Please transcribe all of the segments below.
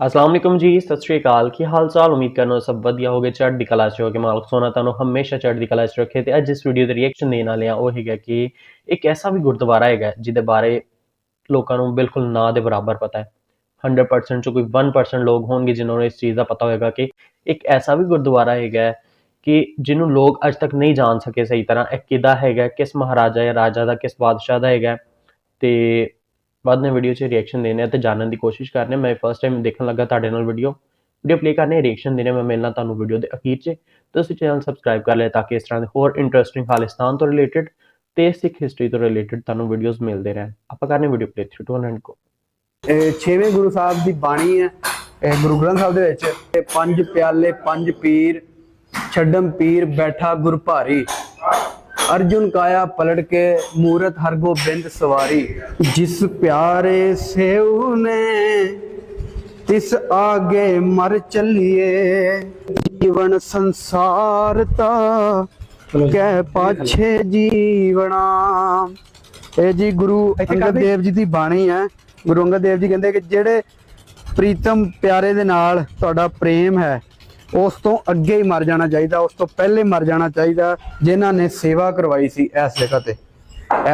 ਅਸਲਾਮ ਵਾਲੇਕੁਮ ਜੀ, ਸਤਿ ਸ਼੍ਰੀ ਅਕਾਲ। ਕੀ ਹਾਲ ਚਾਲ ਉਮੀਦ ਕਰਨਾ ਸਭ ਵਧੀਆ ਹੋਗੇ। ਚੜ੍ਹਦੀ ਕਲਾ ਚ ਹੋਗੇ ਮਾਲਕ ਸੋਨਾ ਤੁਹਾਨੂੰ ਹਮੇਸ਼ਾ ਚੜ੍ਹਦੀ ਕਲਾ ਚ ਰੱਖੇ ਤੇ ਅੱਜ ਇਸ ਵੀਡੀਓ ਦੇ ਰਿਐਕਸ਼ਨ ਦੇਣ ਵਾਲੇ ਆ ਉਹ ਹੈਗਾ ਕਿ ਇੱਕ ਐਸਾ ਵੀ ਗੁਰਦੁਆਰਾ ਹੈਗਾ ਜਿਹਦੇ ਬਾਰੇ ਲੋਕਾਂ ਨੂੰ ਬਿਲਕੁਲ ਨਾ ਦੇ ਬਰਾਬਰ ਪਤਾ ਹੈ। 100% ਚ ਕੋਈ 1% ਲੋਕ ਹੋਣਗੇ ਜਿਨ੍ਹਾਂ ਨੂੰ ਇਸ ਚੀਜ਼ ਦਾ ਪਤਾ ਹੋਏਗਾ ਕਿ ਇੱਕ ਐਸਾ ਵੀ ਗੁਰਦੁਆਰਾ ਹੈਗਾ ਕਿ ਜਿਹਨੂੰ ਲੋਕ ਅੱਜ ਤੱਕ ਨਹੀਂ ਜਾਣ ਸਕੇ ਸਹੀ ਤਰ੍ਹਾਂ। ਇਹ ਕਿਹਦਾ ਹੈਗਾ, ਕਿਸ ਮਹਾਰਾਜਾ ਜਾਂ ਰਾਜਾ ਦਾ, ਕਿਸ ਬਾਦਸ਼ਾਹ ਦਾ ਹੈਗਾ। ਤੇ ਬਾਅਦ ਨੇ ਵੀਡੀਓ 'ਚ ਰਿਐਕਸ਼ਨ ਦੇਣੇ ਆ ਤੇ ਜਾਣਨ ਦੀ ਕੋਸ਼ਿਸ਼ ਕਰਨੇ ਮੈਂ ਫਸਟ ਟਾਈਮ ਦੇਖਣ ਲੱਗਾ ਤੁਹਾਡੇ ਨਾਲ ਵੀਡੀਓ ਵੀਡੀਓ ਪਲੇ ਕਰਨੇ ਰਿਐਕਸ਼ਨ ਦੇਣੇ ਮੈਂ ਮਿਲਣਾ ਤੁਹਾਨੂੰ ਵੀਡੀਓ ਦੇ ਅਖੀਰ 'ਚ। ਤੁਸੀਂ ਚੈਨਲ ਸਬਸਕ੍ਰਾਈਬ ਕਰ ਲਿਆ ਤਾਂ ਕਿ ਇਸ ਤਰ੍ਹਾਂ ਦੇ ਹੋਰ ਇੰਟਰਸਟਿੰਗ ਖਾਲਿਸਤਾਨ ਤੋਂ ਰਿਲੇਟਡ ਤੇ ਸਿੱਖ ਹਿਸਟਰੀ ਤੋਂ ਰਿਲੇਟਡ ਤੁਹਾਨੂੰ ਵੀਡੀਓਜ਼ ਮਿਲਦੇ ਰਹਿਣ। ਆਪਾਂ ਕਰਨੇ ਵੀਡੀਓ ਪਲੇ 3 2 1 ਗੋ ਇਹ ਛੇਵੇਂ ਗੁਰੂ ਸਾਹਿਬ ਦੀ ਬਾਣੀ ਹੈ, ਇਹ ਗੁਰੂ ਗ੍ਰੰਥ ਸਾਹਿਬ ਦੇ ਵਿੱਚ। ਪੰਜ ਪਿਆਲੇ, ਪੰਜ ਪੀਰ, ਛੱਡਮ ਪੀਰ, ਬੈਠਾ ਗੁਰ ਭਾਰੀ। ਅਰਜੁਨ ਕਾਇਆ ਪਲਟ ਕੇ ਮੂਰਤ ਹਰ ਗੋਬਿੰਦ ਸਵਾਰੀ। ਜਿਸ ਪਿਆਰੇ ਸੇਉ ਨੇ ਤਿਸ ਆਗੇ ਮਰ ਚੱਲੀਏ। ਜੀਵਨ ਸੰਸਾਰ ਤਾ ਕਹਿ ਪਾਛੇ ਜੀਵਣਾ। ਇਹ ਜੀ ਗੁਰੂ ਅੰਗਦ ਦੇਵ ਜੀ ਦੀ ਬਾਣੀ ਹੈ। ਗੁਰੂ ਅੰਗਦ ਦੇਵ ਜੀ ਕਹਿੰਦੇ ਕਿ ਜਿਹੜੇ ਪ੍ਰੀਤਮ ਪਿਆਰੇ ਦੇ ਨਾਲ ਤੁਹਾਡਾ ਪ੍ਰੇਮ ਹੈ ਉਸ ਤੋਂ ਅੱਗੇ ਹੀ ਮਰ ਜਾਣਾ ਚਾਹੀਦਾ ਉਸ ਤੋਂ ਪਹਿਲੇ ਮਰ ਜਾਣਾ ਚਾਹੀਦਾ ਜਿਨ੍ਹਾਂ ਨੇ ਸੇਵਾ ਕਰਵਾਈ ਸੀ ਇਸ ਜਗ੍ਹਾ ਤੇ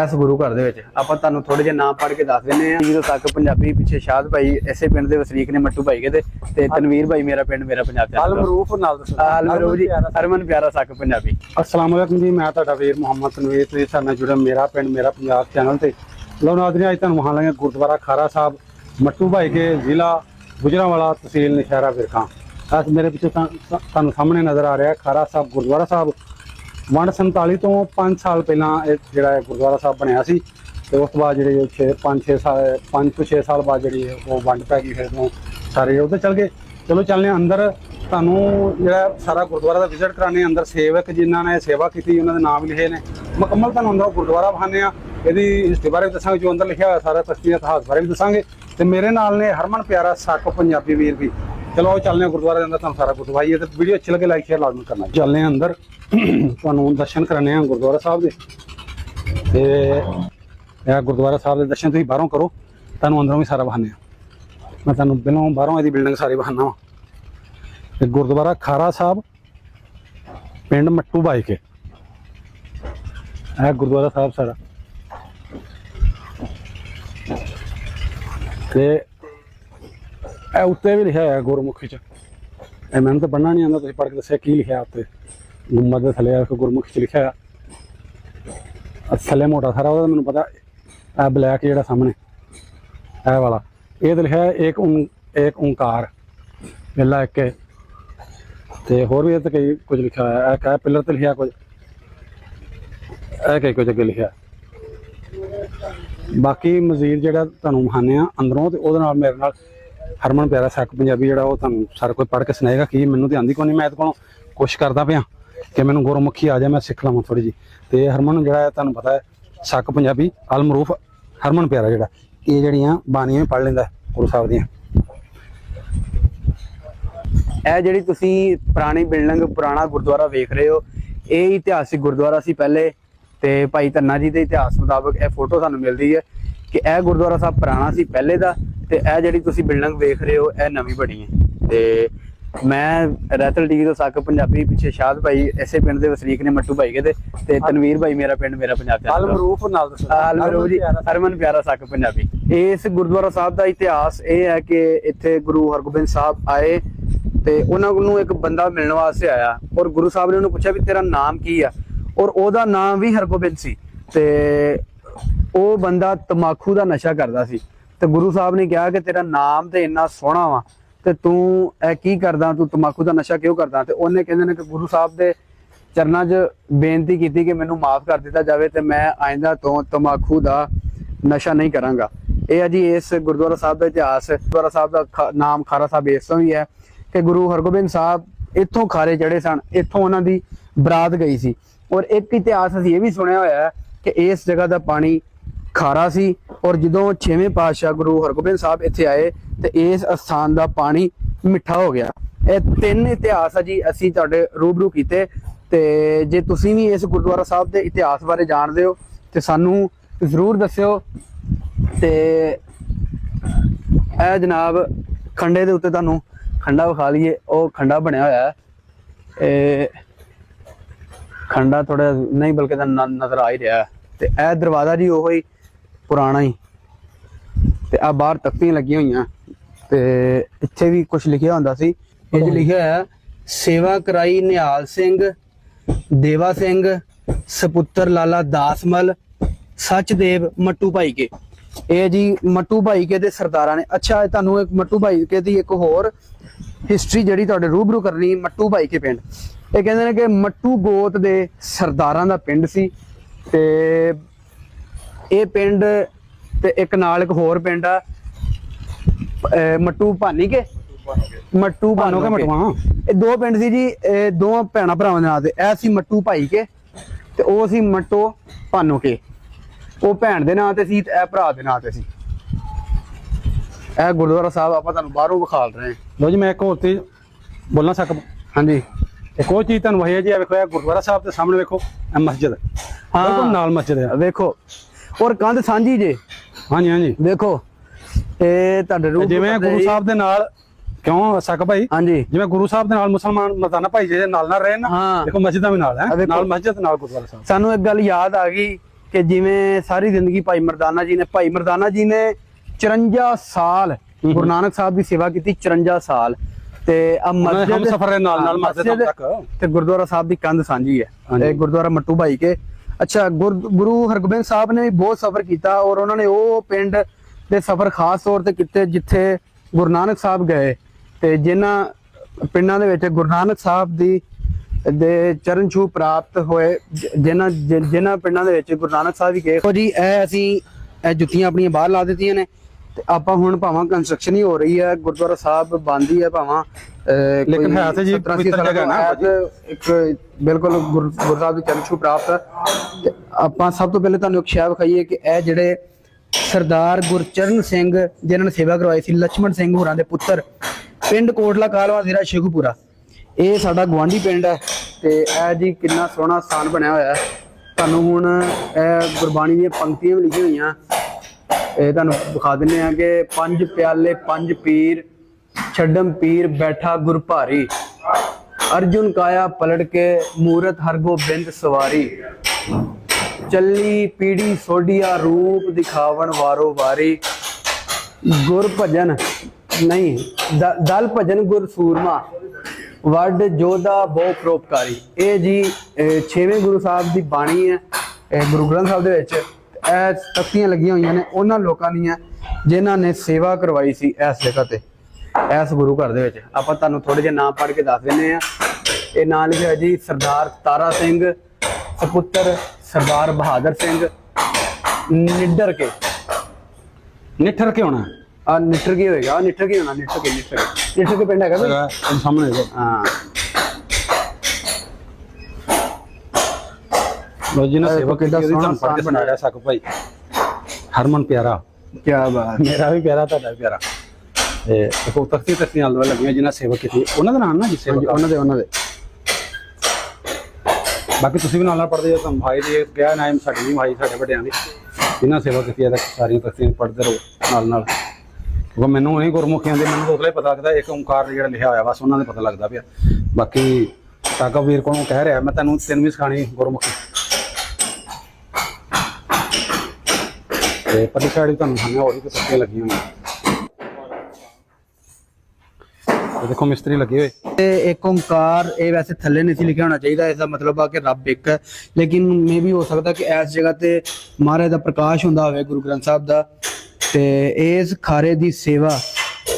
ਇਸ ਗੁਰੂ ਘਰ ਦੇ ਵਿੱਚ। ਆਪਾਂ ਤੁਹਾਨੂੰ ਥੋੜੇ ਜਿਹਾ ਨਾਮ ਪੜ੍ਹ ਕੇ ਦੱਸ ਦਿੰਨੇ ਆ ਜਦੋਂ ਤੱਕ ਪੰਜਾਬੀ ਪਿੱਛੇ ਸ਼ਾਦ ਭਾਈ ਐਸੇ ਪਿੰਡ ਦੇ ਵਸਨੀਕ ਨੇ ਮੱਟੂ ਭਾਈ ਕਹਿੰਦੇ ਤੇ ਤਨਵੀਰ ਭਾਈ ਮੇਰਾ ਪਿੰਡ ਮੇਰਾ ਪੰਜਾਬ ਚ ਅਲਮਰੂਫ ਨਾਲ ਦੱਸੋ। ਆਲਮਰੂਫ ਜੀ ਹਰਮਨ ਪਿਆਰਾ ਸੱਕ ਪੰਜਾਬੀ। ਅਸਲਾਮ ਵਾਲੇਕੁਮ ਜੀ ਮੈਂ ਤੁਹਾਡਾ ਵੀਰ ਮੁਹੰਮਦ ਤਨਵੀਰ ਤੇ ਸਾਡੇ ਨਾਲ ਜੁੜਿਆ ਮੇਰਾ ਪਿੰਡ ਮੇਰਾ ਪੰਜਾਬ ਚੈਨਲ ਤੇ। ਲੋ ਨਾਜ਼ਰੀਨ ਅੱਜ ਤੁਹਾਨੂੰ ਮਹਾਂ ਲਾਂਗੇ ਗੁਰਦੁਆਰਾ ਖਾਰਾ ਸਾਹਿਬ ਮੱਟੂ ਭਾਈ ਕੇ ਜ਼ਿਲ੍ਹਾ ਗੁਜਰਾਂਵਾਲਾ ਤਹਿਸੀਲ ਨਸ਼ਹਿਰਾ ਫਿਰਕਾਂ ਅੱਜ ਮੇਰੇ ਪਿੱਛੇ ਤਾਂ- ਤੁਹਾਨੂੰ ਸਾਹਮਣੇ ਨਜ਼ਰ ਆ ਰਿਹਾ ਖਾਰਾ ਸਾਹਿਬ, ਗੁਰਦੁਆਰਾ ਸਾਹਿਬ। ਵੰਡ 47 ਤੋਂ 5 ਸਾਲ ਪਹਿਲਾਂ ਇਹ ਜਿਹੜਾ ਇਹ ਗੁਰਦੁਆਰਾ ਸਾਹਿਬ ਬਣਿਆ ਸੀ। ਤੇ ਉਸ ਤੋਂ ਬਾਅਦ ਜਿਹੜੇ 6 5 6 ਸਾਲ 5 ਤੋਂ 6 ਸਾਲ ਬਾਅਦ ਜਿਹੜੀ ਉਹ ਵੰਡ ਪੈ ਗਈ, ਫਿਰ ਤੋਂ ਸਾਰੇ ਉੱਧਰ ਚਲ ਗਏ। ਚਲੋ ਚੱਲਨੇ ਆਂ ਅੰਦਰ। ਤੁਹਾਨੂੰ ਜਿਹੜਾ ਸਾਰਾ ਗੁਰਦੁਆਰਾ ਦਾ ਵਿਜ਼ਿਟ ਕਰਾਣੇ ਅੰਦਰ ਸੇਵਕ ਜਿਨ੍ਹਾਂ ਨੇ ਸੇਵਾ ਕੀਤੀ, ਉਹਨਾਂ ਦੇ ਨਾਮ ਵੀ ਲਿਖੇ ਨੇ। ਮੁਕੰਮਲ ਤੁਹਾਨੂੰ ਅੰਦਰ ਗੁਰਦੁਆਰਾ ਵਿਖਾਣੇ ਆ ਇਹਦੀ ਹਿਸਟਰੀ ਬਾਰੇ ਵੀ ਦੱਸਾਂਗੇ, ਜੋ ਅੰਦਰ ਲਿਖਿਆ ਹੋਇਆ ਸਾਰਾ ਤਸਵੀਰ ਇਤਿਹਾਸ ਬਾਰੇ ਵੀ ਦੱਸਾਂਗੇ। ਤੇ ਮੇਰੇ ਨਾਲ ਨੇ ਹਰਮਨ ਪਿਆਰਾ, ਸੱਕ ਪੰਜਾਬੀ ਵੀਰ ਵੀ। ਚਲੋ ਆਓ ਚੱਲਨੇ ਆਂ ਗੁਰਦੁਆਰੇ ਦੇ ਅੰਦਰ, ਤੁਹਾਨੂੰ ਸਾਰਾ ਕੁਝ ਦਿਖਾਈਏ ਤੇ ਵੀਡੀਓ ਅੱਛੀ ਲੱਗੇ ਲਾਈਕ ਸ਼ੇਅਰ ਲਾਜ਼ਮੀ ਕਰਨਾ। ਚੱਲਨੇ ਆਂ ਅੰਦਰ। ਤੁਹਾਨੂੰ ਦਰਸ਼ਨ ਕਰਾਣੇ ਆ ਗੁਰਦੁਆਰਾ ਸਾਹਿਬ ਦੇ। ਤੇ ਇਹ ਗੁਰਦੁਆਰਾ ਸਾਹਿਬ ਦੇ ਦਰਸ਼ਨ ਤੁਸੀਂ ਬਾਹਰੋਂ ਕਰੋ, ਤੁਹਾਨੂੰ ਅੰਦਰੋਂ ਵੀ ਸਾਰਾ ਬਹਾਨੇ ਆ ਮੈਂ ਤੁਹਾਨੂੰ ਬਿਲੋਂ ਬਾਹਰੋਂ ਇਹਦੀ ਬਿਲਡਿੰਗ ਸਾਰੀ ਬਹਾਨਾ ਵਾ। ਤੇ ਗੁਰਦੁਆਰਾ ਖਾਰਾ ਸਾਹਿਬ, ਪਿੰਡ ਮੱਟੂ ਬਾਈ ਕੇ। ਇਹ ਗੁਰਦੁਆਰਾ ਸਾਹਿਬ ਸਾਡਾ। ਤੇ ਇਹ ਉੱਤੇ ਵੀ ਲਿਖਿਆ ਹੋਇਆ ਗੁਰਮੁਖੀ ਚ। ਇਹ ਮੈਨੂੰ ਤਾਂ ਪੜ੍ਹਨਾ ਨਹੀਂ ਆਉਂਦਾ, ਤੁਸੀਂ ਪੜ੍ਹ ਕੇ ਦੱਸਿਆ ਕੀ ਲਿਖਿਆ ਉੱਤੇ। ਗੁੰਮਤ ਦੇ ਥੱਲੇ ਆ ਗੁਰਮੁਖੀ ਚ ਲਿਖਿਆ ਹੋਇਆ। ਥੱਲੇ ਮੋਟਾ ਸਾਰਾ ਉਹਦਾ, ਮੈਨੂੰ ਪਤਾ ਇਹ ਬਲੈਕ ਜਿਹੜਾ ਸਾਹਮਣੇ ਇਹ ਵਾਲਾ। ਇਹ ਤੇ ਲਿਖਿਆ ਹੈ ਏਕ ਓੰ ਏਕ ਪਹਿਲਾ ਇੱਕ ਤੇ ਹੋਰ ਵੀ ਇਹ ਤੇ ਕਈ ਕੁਝ ਲਿਖਿਆ ਹੋਇਆ ਹੈ। ਇਹ ਕਾ ਪਿਲਰ ਤੇ ਲਿਖਿਆ ਕੁਝ। ਇਹ ਕਈ ਕੁਝ ਅੱਗੇ ਲਿਖਿਆ। ਬਾਕੀ ਮਜ਼ੀਦ ਜਿਹੜਾ ਤੁਹਾਨੂੰ ਮਹਾਨੇ ਆ ਅੰਦਰੋਂ, ਤੇ ਉਹਦੇ ਨਾਲ ਮੇਰੇ ਨਾਲ ਹਰਮਨ ਪਿਆਰਾ ਸੱਕ ਪੰਜਾਬੀ ਜਿਹੜਾ ਉਹ ਤੁਹਾਨੂੰ ਸਾਰਾ ਕੁਝ ਪੜ੍ਹ ਕੇ ਸੁਣਾਏਗਾ। ਕੀ ਮੈਨੂੰ ਤੇ ਆਂਦੀ ਕੋਈ ਨਹੀਂ, ਮੈਂ ਇਹਦੇ ਕੋਲੋਂ ਕੋਸ਼ਿਸ਼ ਕਰਦਾ ਪਿਆ ਕਿ ਮੈਨੂੰ ਗੁਰਮੁਖੀ ਆ ਜਾ ਮੈਂ ਸਿੱਖ ਲਵਾਂ ਥੋੜੀ ਜੀ ਤੇ ਹਰਮਨ ਜਿਹੜਾ ਹੈ ਤੁਹਾਨੂੰ ਪਤਾ ਹੈ, ਸੱਕ ਪੰਜਾਬੀ, ਅਲਮਰੂਫ ਹਰਮਨ ਪਿਆਰਾ ਜਿਹੜਾ, ਇਹ ਜਿਹੜੀਆਂ ਬਾਣੀਆਂ ਵੀ ਪੜ੍ਹ ਲੈਂਦਾ ਗੁਰੂ ਸਾਹਿਬ ਦੀਆਂ। ਇਹ ਜਿਹੜੀ ਤੁਸੀਂ ਪੁਰਾਣੀ ਬਿਲਡਿੰਗ, ਪੁਰਾਣਾ ਗੁਰਦੁਆਰਾ ਵੇਖ ਰਹੇ ਹੋ, ਇਹ ਇਤਿਹਾਸਿਕ ਗੁਰਦੁਆਰਾ ਸੀ ਪਹਿਲੇ, ਤੇ ਭਾਈ ਧੰਨਾ ਜੀ ਦੇ ਇਤਿਹਾਸ ਮੁਤਾਬਕ ਇਹ ਫੋਟੋ ਸਾਨੂੰ ਮਿਲਦੀ ਹੈ। ਕਿ ਇਹ ਗੁਰਦੁਆਰਾ ਸਾਹਿਬ ਪੁਰਾਣਾ ਸੀ ਪਹਿਲੇ ਦਾ ਤੇ ਇਹ ਜਿਹੜੀ ਤੁਸੀਂ ਬਿਲਡਿੰਗ ਵੇਖ ਰਹੇ ਹੋ ਇਹ ਨਵੀਂ ਬਣੀ ਹੈ। ਤੇ ਮੈਂ ਰੈਤਲ ਟੀਵੀ ਤੋਂ ਸੱਕ ਪੰਜਾਬੀ ਪਿੱਛੇ ਸ਼ਾਦ ਭਾਈ ਐਸੇ ਪਿੰਡ ਦੇ ਵਸਨੀਕ ਨੇ ਮੱਟੂ ਭਾਈ ਕਹਿੰਦੇ ਤੇ ਤਨਵੀਰ ਭਾਈ ਮੇਰਾ ਪਿੰਡ ਮੇਰਾ ਪੰਜਾਬ ਚੈਨਲ ਅਲਮਰੂਫ ਨਾਲ ਦੱਸੋ। ਹਰਮਨ ਜੀ ਹਰਮਨ ਪਿਆਰਾ ਸੱਕ ਪੰਜਾਬੀ। ਇਸ ਗੁਰਦੁਆਰਾ ਸਾਹਿਬ ਦਾ ਇਤਿਹਾਸ ਇਹ ਹੈ ਕਿ ਇੱਥੇ ਗੁਰੂ ਹਰਗੋਬਿੰਦ ਸਾਹਿਬ ਆਏ ਤੇ ਉਹਨਾਂ ਨੂੰ ਇੱਕ ਬੰਦਾ ਮਿਲਣ ਵਾਸਤੇ ਆਇਆ। ਔਰ ਗੁਰੂ ਸਾਹਿਬ ਨੇ ਉਹਨੂੰ ਪੁੱਛਿਆ ਵੀ ਤੇਰਾ ਨਾਮ ਕੀ ਆ? ਔਰ ਉਹਦਾ ਨਾਮ ਵੀ ਹਰਗੋਬਿੰਦ ਸੀ। ਤੇ ਉਹ ਬੰਦਾ ਤਮਾਕੂ ਦਾ ਨਸ਼ਾ ਕਰਦਾ ਸੀ ਤੇ ਗੁਰੂ ਸਾਹਿਬ ਨੇ ਕਿਹਾ ਕਿ ਤੇਰਾ ਨਾਮ ਤੇ ਇੰਨਾ ਸੋਹਣਾ ਵਾ ਤੇ ਤੂੰ ਇਹ ਕੀ ਕਰਦਾ, ਤੂੰ ਤਮਾਕੂ ਦਾ ਨਸ਼ਾ ਕਿਉਂ ਕਰਦਾ? ਤੇ ਉਹਨੇ ਕਹਿੰਦੇ ਨੇ ਕਿ ਗੁਰੂ ਸਾਹਿਬ ਦੇ ਚਰਨਾਂ 'ਚ ਬੇਨਤੀ ਕੀਤੀ ਕਿ ਮੈਨੂੰ ਮਾਫ ਕਰ ਦਿੱਤਾ ਜਾਵੇ ਤੇ ਮੈਂ ਆਇੰਦਾ ਤੋਂ ਤਮਾਕੂ ਦਾ ਨਸ਼ਾ ਨਹੀਂ ਕਰਾਂਗਾ। ਇਹ ਹੈ ਜੀ ਇਸ ਗੁਰਦੁਆਰਾ ਸਾਹਿਬ ਦਾ ਇਤਿਹਾਸ। ਗੁਰਦੁਆਰਾ ਸਾਹਿਬ ਦਾ ਨਾਮ ਖਾਰਾ ਸਾਹਿਬ ਇਸ ਤੋਂ ਹੀ ਹੈ ਕਿ ਗੁਰੂ ਹਰਗੋਬਿੰਦ ਸਾਹਿਬ ਇੱਥੋਂ ਖਾਰੇ ਚੜੇ ਸਨ, ਇੱਥੋਂ ਉਹਨਾਂ ਦੀ ਬਰਾਤ ਗਈ ਸੀ। ਔਰ ਇੱਕ ਇਤਿਹਾਸ ਅਸੀਂ ਇਹ ਵੀ ਸੁਣਿਆ ਹੋਇਆ ਹੈ ਕਿ ਇਸ ਜਗ੍ਹਾ ਦਾ ਪਾਣੀ ਖਾਰਾ ਸੀ ਔਰ ਜਦੋਂ 6ਵੇਂ ਪਾਤਸ਼ਾਹ ਗੁਰੂ ਹਰਗੋਬਿੰਦ ਸਾਹਿਬ ਇੱਥੇ ਆਏ ਤੇ ਇਸ ਅਸਥਾਨ ਦਾ ਪਾਣੀ ਮਿੱਠਾ ਹੋ ਗਿਆ। ਇਹ ਤਿੰਨ ਇਤਿਹਾਸ ਆ ਜੀ, ਅਸੀਂ ਤੁਹਾਡੇ ਰੂਬਰੂ ਕੀਤੇ ਤੇ ਜੇ ਤੁਸੀਂ ਵੀ ਇਸ ਗੁਰਦੁਆਰਾ ਸਾਹਿਬ ਦੇ ਇਤਿਹਾਸ ਬਾਰੇ ਜਾਣਦੇ ਹੋ ਤੇ ਸਾਨੂੰ ਜ਼ਰੂਰ ਦੱਸਿਓ ਤੇ ਇਹ ਜਨਾਬ ਖੰਡੇ ਦੇ ਉੱਤੇ ਤੁਹਾਨੂੰ ਖੰਡਾ ਵਿਖਾ ਲਈਏ, ਉਹ ਖੰਡਾ ਬਣਿਆ ਹੋਇਆ ਹੈ। ਖੰਡਾ ਥੋੜਾ ਨਹੀਂ ਬਲਕਿ ਤਾਂ ਨਜ਼ਰ ਆ ਹੀ ਰਿਹਾ ਤੇ ਇਹ ਦਰਵਾਜ਼ਾ ਜੀ ਉਹ ਹੀ ਪੁਰਾਣਾ ਹੀ। ਤੇ ਆ ਬਾਹਰ ਤਖਤੀਆਂ ਲੱਗੀਆਂ ਹੋਈਆਂ। ਤੇ ਇੱਥੇ ਵੀ ਕੁਝ ਲਿਖਿਆ ਹੁੰਦਾ ਸੀ। ਇਹ 'ਚ ਲਿਖਿਆ ਹੈ, ਸੇਵਾ ਕਰਾਈ ਨਿਹਾਲ ਸਿੰਘ, ਦੇਵਾ ਸਿੰਘ, ਸਪੁੱਤਰ ਲਾਲਾ ਦਾਸਮਲ, ਸਚਦੇਵ ਮੱਟੂ ਭਾਈ ਕੇ। ਇਹ ਜੀ ਮੱਟੂ ਭਾਈ ਕੇ ਦੇ ਸਰਦਾਰਾਂ ਨੇ। ਅੱਛਾ ਤੁਹਾਨੂੰ ਇੱਕ ਮੱਟੂ ਭਾਈ ਕੇ ਦੀ ਇੱਕ ਹੋਰ ਹਿਸਟਰੀ ਜਿਹੜੀ ਤੁਹਾਡੇ ਰੂਬਰੂ ਕਰਨੀ, ਮੱਟੂ ਭਾਈ ਕੇ ਪਿੰਡ। ਇਹ ਕਹਿੰਦੇ ਨੇ ਕਿ ਮੱਟੂ ਗੋਤ ਦੇ ਸਰਦਾਰਾਂ ਦਾ ਪਿੰਡ ਸੀ ਤੇ ਇਹ ਪਿੰਡ ਤੇ ਇੱਕ ਨਾਲ ਇੱਕ ਹੋਰ ਪਿੰਡ ਆ ਮੱਟੂ ਭਾਨੀ ਕੇ? ਮੱਟੂ ਭਾਨੋ ਕੇ ਮਟਵਾ ਇਹ ਦੋ ਪਿੰਡ ਸੀ ਜੀ ਇਹ ਦੋਵਾਂ ਭੈਣਾ ਭਰਾਵਾਂ ਦੇ ਨਾਂ ਤੇ। ਇਹ ਸੀ ਮੱਟੂ ਭਾਈ ਕੇ ਤੇ ਉਹ ਸੀ ਮੱਟੋ ਭਾਨੋ ਕੇ। ਉਹ ਭੈਣ ਦੇ ਨਾਂ ਤੇ ਸੀ ਤੇ ਇਹ ਭਰਾ ਦੇ ਨਾਂ ਤੇ ਸੀ। ਇਹ ਗੁਰਦੁਆਰਾ ਸਾਹਿਬ ਆਪਾਂ ਤੁਹਾਨੂੰ ਬਾਹਰੋਂ ਵਿਖਾਲ ਰਹੇ ਹਾਂ। ਲੋ ਜੀ ਮੈਂ ਇੱਕ ਹੋਰ ਤੇ ਬੋਲਣਾ ਸਕ ਹਾਂਜੀ। ਇੱਕ ਹੋਰ ਚੀਜ਼ ਤੁਹਾਨੂੰ ਵਹੀ ਜੀ ਆ ਵੇਖੋ ਇਹ ਗੁਰਦੁਆਰਾ ਸਾਹਿਬ ਦੇ ਸਾਹਮਣੇ ਵੇਖੋ ਇਹ ਮਸਜਿਦ ਹਾਂ। ਬਿਲਕੁਲ ਨਾਲ ਮਸਜਿਦ ਹੈ। ਵੇਖੋ ਔਰ ਕੰਧ ਸਾਂਝੀ ਜੇ। ਹਾਂਜੀ ਹਾਂਜੀ। ਵੇਖੋ ਇਹ ਤੁਹਾਡੇ ਰੂਪ ਜਿਵੇਂ ਗੁਰੂ ਸਾਹਿਬ ਦੇ ਨਾਲ ਕਿਉਂ ਸਕ ਭਾਈ? ਹਾਂਜੀ। ਜਿਵੇਂ ਗੁਰੂ ਸਾਹਿਬ ਦੇ ਨਾਲ ਮੁਸਲਮਾਨ ਮਰਦਾਨਾ ਭਾਈ ਜਿਹੜੇ ਨਾਲ ਨਾਲ ਰਹੇ ਨਾ। ਦੇਖੋ ਮਸਜਿਦਾਂ ਵੀ ਨਾਲ ਹੈ। ਨਾਲ ਮਸਜਿਦ ਨਾਲ ਗੁਰਦੁਆਰਾ ਸਾਹਿਬ। ਸਾਨੂੰ ਇੱਕ ਗੱਲ ਯਾਦ ਆ ਗਈ ਕਿ ਜਿਵੇਂ ਸਾਰੀ ਜ਼ਿੰਦਗੀ ਭਾਈ ਮਰਦਾਨਾ ਜੀ ਨੇ ਭਾਈ ਮਰਦਾਨਾ ਜੀ ਨੇ 54 ਸਾਲ ਗੁਰੂ ਨਾਨਕ ਸਾਹਿਬ ਦੀ ਸੇਵਾ ਕੀਤੀ 54 ਸਾਲ। ਤੇ ਆ ਮਸਜਿਦ ਹਮਸਫ਼ਰ ਦੇ ਨਾਲ- ਨਾਲ ਹਾਂ, ਮਸਜਿਦ ਤੱਕ। ਤੇ ਗੁਰਦੁਆਰਾ ਸਾਹਿਬ ਦੀ ਕੰਧ ਸਾਂਝੀ ਹੈ। ਤੇ ਗੁਰਦੁਆਰਾ ਮੱਟੂ ਭਾਈ ਕੇ। ਅੱਛਾ ਗੁਰ- ਹਰਗੋਬਿੰਦ ਸਾਹਿਬ ਨੇ ਵੀ ਬਹੁਤ ਸਫ਼ਰ ਕੀਤਾ ਔਰ ਉਹਨਾਂ ਨੇ ਉਹ ਪਿੰਡ ਦੇ ਸਫ਼ਰ ਖਾਸ ਤੌਰ ਤੇ ਕੀਤੇ ਜਿੱਥੇ ਗੁਰੂ ਨਾਨਕ ਸਾਹਿਬ ਗਏ। ਤੇ ਜਿਨ੍ਹਾਂ ਪਿੰਡਾਂ ਦੇ ਵਿੱਚ ਗੁਰੂ ਨਾਨਕ ਸਾਹਿਬ ਦੀ ਦੇ ਚਰਨ ਛੂ ਪ੍ਰਾਪਤ ਹੋਏ ਜਿਨ੍ਹਾਂ ਜਿਨ੍ਹਾਂ ਪਿੰਡਾਂ ਦੇ ਵਿੱਚ ਗੁਰੂ ਨਾਨਕ ਸਾਹਿਬ ਵੀ ਗਏ। ਜੀ ਇਹ ਅਸੀਂ ਇਹ ਜੁੱਤੀਆਂ ਆਪਣੀਆਂ ਬਾਹਰ ਲਾ ਦਿੱਤੀਆਂ ਨੇ। ਤੇ ਆਪਾਂ ਹੁਣ ਭਾਵਾਂ ਕੰਸਟਰਕਸ਼ਨ ਹੀ ਹੋ ਰਹੀ ਹੈ ਗੁਰਦੁਆਰਾ ਸਾਹਿਬ ਬੰਦ ਹੈ ਭਾਵਾਂ ਲੇਕਿਨ ਹੈ ਤੇ ਜੀ ਪਵਿੱਤਰ ਜਗ੍ਹਾ ਨਾ ਇੱਕ ਬਿਲਕੁਲ ਗੁਰਦੁਆਰਾ ਦੀ ਚਰਨਛੂ ਪ੍ਰਾਪਤ ਤੇ ਆਪਾਂ ਸਭ ਤੋਂ ਪਹਿਲੇ ਤੁਹਾਨੂੰ ਇੱਕ ਸ਼ਾਇ ਵਿਖਾਈਏ ਕਿ ਇਹ ਜਿਹੜੇ ਸਰਦਾਰ ਗੁਰਚਰਨ ਸਿੰਘ ਜਿਨ੍ਹਾਂ ਨੇ ਸੇਵਾ ਕਰਵਾਈ ਸੀ ਲక్ష్మణ ਸਿੰਘ ਹੋਰਾਂ ਦੇ ਪੁੱਤਰ ਪਿੰਡ ਕੋਟਲਾ ਕਾਲਵਾ ਜ਼ਿਲ੍ਹਾ ਸ਼ੇਖੂਪੁਰਾ। ਇਹ ਸਾਡਾ ਗਵਾਂਢੀ ਪਿੰਡ ਹੈ ਤੇ ਇਹ ਜੀ ਕਿੰਨਾ ਸੋਹਣਾ ਸਥਾਨ ਬਣਿਆ ਹੋਇਆ ਹੈ। ਤੁਹਾਨੂੰ ਹੁਣ ਇਹ ਗੁਰਬਾਣੀ ਦੀਆਂ ਪੰਕਤੀਆਂ ਵੀ ਲਿਖੀਆਂ ਹੋਈਆਂ। ਇਹ ਤੁਹਾਨੂੰ ਦਿਖਾ ਦਿੰਨੇ ਆ ਕਿ ਪੰਜ ਪਿਆਲੇ, ਪੰਜ ਪੀਰ, ਛੱਡਮ ਪੀਰ ਬੈਠਾ ਗੁਰਭਾਰੀ। ਅਰਜੁਨ ਕਾਇਆ ਪਲਟ ਕੇ ਮੂਰਤ ਹਰਗੋਬਿੰਦ ਸਵਾਰੀ। ਚੱਲੀ ਪੀੜੀ ਸੋਢੀਆ ਰੂਪ ਦਿਖਾਵਣ ਵਾਰੋ ਵਾਰੀ। ਗੁਰ ਭਜਨ ਨਹੀਂ ਦਲ ਭਜਨ ਗੁਰ ਸੂਰਮਾ। ਵੱਡ ਜੋਧਾ ਬਹੁ ਪ੍ਰੋਪਕਾਰੀ ਇਹ ਜੀ, ਇਹ ਛੇਵੇਂ ਗੁਰੂ ਸਾਹਿਬ ਦੀ ਬਾਣੀ ਹੈ ਗੁਰੂ ਗ੍ਰੰਥ ਸਾਹਿਬ ਦੇ ਵਿੱਚ। ਇਹ ਤਖਤੀਆਂ ਲੱਗੀਆਂ ਹੋਈਆਂ ਨੇ ਉਹਨਾਂ ਲੋਕਾਂ ਦੀਆਂ ਜਿਨ੍ਹਾਂ ਨੇ ਸੇਵਾ ਕਰਵਾਈ ਸੀ ਇਸ ਜਗ੍ਹਾ ਤੇ ਇਸ ਗੁਰੂ ਘਰ ਦੇ ਵਿੱਚ। ਆਪਾਂ ਤੁਹਾਨੂੰ ਥੋੜੇ ਜਿਹਾ ਨਾਮ ਪੜ੍ਹ ਕੇ ਦੱਸ ਦਿੰਨੇ ਆ ਇਹ ਨਾਂ ਲਿਖਿਆ ਜੀ ਸਰਦਾਰ ਤਾਰਾ ਸਿੰਘ ਸਪੁੱਤਰ ਸਰਦਾਰ ਬਹਾਦਰ ਸਿੰਘ ਨਿੱਡਰ ਕੇ। ਨਿੱਠਰ ਕੇ ਹੋਣਾ। ਆ ਨਿੱਠਰ ਕੀ ਹੋਏਗਾ ਨਿੱਠਰ ਕੀ ਹੋਣਾ ਨਿੱਠਰ ਕੇ ਨਿੱਠਰ ਕੇ। ਨਿੱਠਰ ਕੇ ਪਿੰਡ ਹੈਗਾ ਸਾਹਮਣੇ ਹਾਂ। ਲੋ ਜੀ ਨਾ ਸੇਵਾ ਕਿੱਡਾ ਸੋਹਣਾ ਕੇ ਸਥਾਨ ਸੁਣਾਇਆ ਸਕ ਭਾਈ। ਹਰਮਨ ਪਿਆਰਾ। ਕੀ ਬਾਤ। ਮੇਰਾ ਵੀ ਪਿਆਰਾ ਤੁਹਾਡਾ ਵੀ ਪਿਆਰਾ। ਤੇ ਦੇਖੋ ਤਖਤੀ ਤਖਤੀਆਂ ਆਲਵਾ ਲੱਗੀਆਂ ਜਿਨ੍ਹਾਂ ਸੇਵਾ ਕੀਤੀ। ਉਹਨਾਂ ਦਾ ਨਾਮ ਨਾ ਜੀ ਹਾਂਜੀ, ਸੇਵਾ ਉਹਨਾਂ ਦੇ ਉਹਨਾਂ ਦੇ। ਬਾਕੀ ਤੁਸੀਂ ਵੀ ਨਾਲ ਨਾਲ ਪੜ੍ਹਦੇ ਹੋ ਤਾਂ ਭਾਈ ਦੇ ਕਿਹਾ ਨਾਮ ਸਾਡੇ ਵੀ ਭਾਈ ਸਾਡੇ ਵੱਡਿਆਂ ਦੀ। ਜਿਨ੍ਹਾਂ ਸੇਵਾ ਕੀਤੀ ਹੈ ਤਾਂ ਸਾਰੀਆਂ ਤਖਤੀਆਂ ਪੜ੍ਹਦੇ ਰਹੋ ਨਾਲ ਨਾਲ। ਕਿਉਂਕਿ ਮੈਨੂੰ ਨਹੀਂ ਗੁਰਮੁਖੀਆਂ ਦੇ ਮੈਨੂੰ ਹੀ ਪਤਾ ਲੱਗਦਾ ਇੱਕ ਓਮਕਾਰ ਜਿਹੜਾ ਲਿਖਿਆ ਹੋਇਆ ਬਸ ਉਹਨਾਂ ਦੇ ਪਤਾ ਲੱਗਦਾ ਪਿਆ। ਬਾਕੀ ਤਾਕਾ ਵੀਰ ਕੋਲੋਂ ਕਹਿ ਰਿਹਾ ਮੈਂ ਤੈਨੂੰ ਤੈਨੂੰ ਵੀ ਸਿਖਾਣੀ ਗੁਰਮੁਖੀ। ਤੇ ਪਰਲੀ ਸਾਈਡ ਵੀ ਤੁਹਾਨੂੰ ਸਾਹਮਣੇ ਹੋਰ ਵੀ ਤਖਤੀਆਂ ਲੱਗੀਆਂ ਹੋਈਆਂ। ਇਹ ਦੇਖੋ ਮਿਸਤਰੀ ਲੱਗੇ ਹੋਏ। ਤੇ ਇੱਕ ਓੰਕਾਰ ਇਹ ਵੈਸੇ ਥੱਲੇ ਨਹੀਂ ਸੀ ਲਿਖਿਆ ਹੋਣਾ ਚਾਹੀਦਾ ਇਸ ਦਾ ਮਤਲਬ ਆ ਕਿ ਰੱਬ ਇੱਕ ਹੈ। ਲੇਕਿਨ ਮੇ ਵੀ ਹੋ ਸਕਦਾ ਕਿ ਇਸ ਜਗ੍ਹਾ ਤੇ ਮਹਾਰਾਜ ਦਾ ਪ੍ਰਕਾਸ਼ ਹੁੰਦਾ ਹੋਵੇ ਗੁਰੂ ਗ੍ਰੰਥ ਸਾਹਿਬ ਦਾ। ਤੇ ਇਸ ਖਾਰੇ ਦੀ ਸੇਵਾ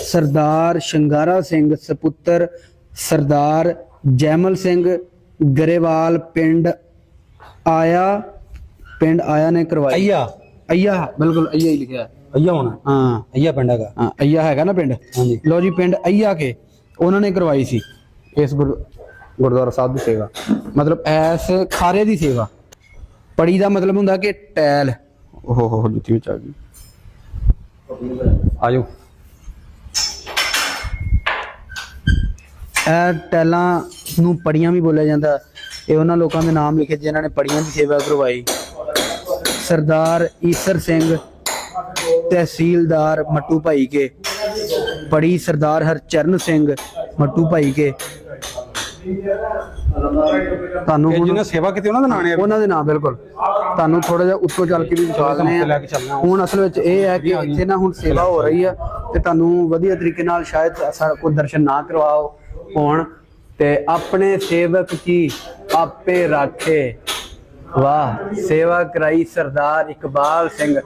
ਸਰਦਾਰ ਸ਼ੰਗਾਰਾ ਸਿੰਘ ਸਪੁੱਤਰ ਸਰਦਾਰ ਜੈਮਲ ਸਿੰਘ ਗਰੇਵਾਲ ਪਿੰਡ ਆਇਆ ਪਿੰਡ ਆਇਆ ਨੇ ਕਰਵਾਈ। ਅਈਆ ਅਈਆ ਬਿਲਕੁਲ ਅਈਆ ਹੀ ਲਿਖਿਆ। ਅਈਆ ਹੋਣਾ? ਹਾਂ। ਅਈਆ ਪਿੰਡ ਹੈਗਾ? ਹਾਂ ਅਈਆ ਹੈਗਾ ਨਾ ਪਿੰਡ? ਹਾਂਜੀ। ਲੋ ਜੀ ਪਿੰਡ ਅਈਆ ਕੇ ਉਹਨਾਂ ਨੇ ਕਰਵਾਈ ਸੀ। ਇਸ ਗੁਰ- ਗੁਰਦੁਆਰਾ ਸਾਹਿਬ ਦੀ ਸੇਵਾ। ਮਤਲਬ ਐਸ ਖਾਰੇ ਦੀ ਸੇਵਾ। ਪੜੀ ਦਾ ਮਤਲਬ ਹੁੰਦਾ ਕਿ ਟੈਲ। ਓਹ ਹੋ ਹੋ ਜੁੱਤੀ ਵਿੱਚ ਆ ਗਈ। ਆਜੋ। ਇਹ ਟੈਲਾਂ ਨੂੰ ਪੜੀਆਂ ਵੀ ਬੋਲਿਆ ਜਾਂਦਾ। ਇਹ ਉਹਨਾਂ ਲੋਕਾਂ ਦੇ ਨਾਮ ਲਿਖੇ ਜਿਨ੍ਹਾਂ ਨੇ ਪੜੀਆਂ ਦੀ ਸੇਵਾ ਕਰਵਾਈ। ਸਰਦਾਰ ਈਸਰ ਸਿੰਘ ਤਹਿਸੀਲਦਾਰ ਮੱਟੂ ਭਾਈ ਕੇ ਪੜੀ ਸਰਦਾਰ ਹਰਚਰਨ ਸਿੰਘ ਮੱਟੂ ਭਾਈ ਕੇ। ਤੁਹਾਨੂੰ ਹੁਣ ਜਿਹਨੇ ਸੇਵਾ ਕੀਤੀ ਉਹਨਾਂ ਦਾ ਨਾਂ ਨੇ ਉਹਨਾਂ ਦੇ ਨਾਮ ਬਿਲਕੁਲ। ਤੁਹਾਨੂੰ ਥੋੜਾ ਜਿਹਾ ਉੱਤੋਂ ਚੱਲ ਕੇ ਵੀ ਦਿੰਦੇ ਲੈ ਕੇ ਚੱਲਣਾ ਹੁਣ ਅਸਲ ਵਿੱਚ ਇਹ ਹੈ ਕਿ ਇੱਥੇ ਨਾ ਹੁਣ ਸੇਵਾ ਹੋ ਰਹੀ ਹੈ ਤੇ ਤੁਹਾਨੂੰ ਵਧੀਆ ਤਰੀਕੇ ਨਾਲ ਸ਼ਾਇਦ ਸਾਰਾ ਕੋਈ ਦਰਸ਼ਨ ਨਾ ਕਰਵਾਓ ਹੋਣ ਤੇ ਆਪਣੇ ਸੇਵਕ ਕੀ ਆਪੇ ਰਾਖੇ। ਵਾਹ ਸੇਵਾ ਕਰਾਈ ਸਰਦਾਰ ਇਕਬਾਲ ਸਿੰਘ